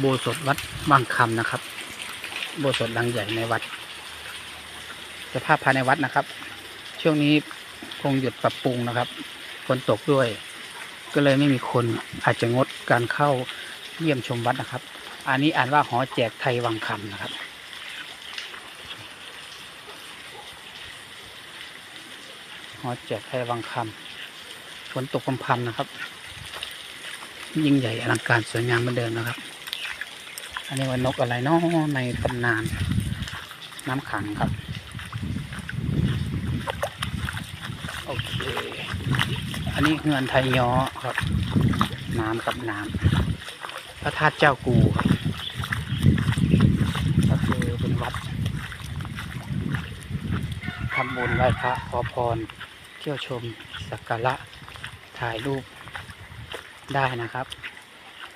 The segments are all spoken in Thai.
โบสถวัดบางคำนะครับ โบสถหลังใหญ่ในวัด สภาพภายในวัดนะครับ ช่วงนี้คงหยุดปรับปรุงนะครับฝนตกด้วย ก็เลยไม่มีคนอาจจะงดการเข้าเยี่ยมชมวัดนะครับ อันนี้อ่านว่าหอแจกไทยวังคำนะครับหอแจกไทยวังคำฝนตกพรำๆนะครับ ยิ่งใหญ่อลังการสวยงามเหมือนเดิมนะครับ อันนี้ว่านกอะไรเนาะในตำนาน น้ำขังครับ โอเค อันนี้เงินไทยย้อครับ น้ำกับน้ำพระธาตุเจ้ากูครับก็คือเป็นวัดทำบุญไหว้พระขอพร เที่ยวชมสักการะถ่ายรูปได้นะครับ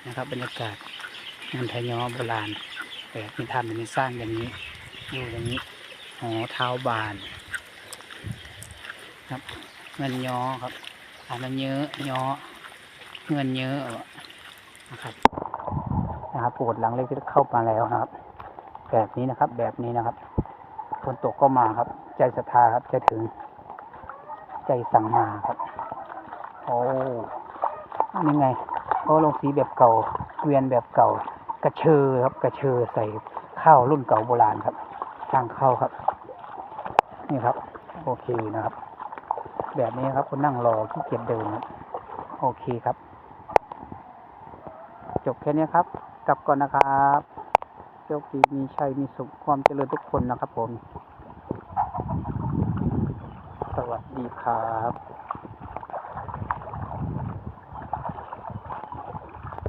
นะครับบรรยากาศ งานไทยย้อโบราณแบบมีทำแบบนี้สร้างอย่างนี้อยู่อย่างนี้หอเท้าบานครับเงินย้อครับอ่านมันเยอะย้อเงินเยอะนะครับนะครับปรดหลังเล็กที่เข้ามาแล้วนะครับ แบบนี้นะครับ แบบนี้นะครับฝนตกก็มาครับ ใจศรัทธาครับใจถึง ใจสั่งมาครับโอ้อันนี้ไงเขาลงสีแบบเก่าเกวียนแบบเก่า กระเชอครับกระเชอใส่ข้าวรุ่นเก่าโบราณครับทางข้าวครับ นี่ครับ โอเคนะครับ แบบนี้ครับคุณนั่งรอขี้เกียจเดินโอเคครับ จบแค่นี้ครับ กลับก่อนนะครับโชคดีมีชัยมีสุขความเจริญทุกคนนะครับผม สวัสดีครับ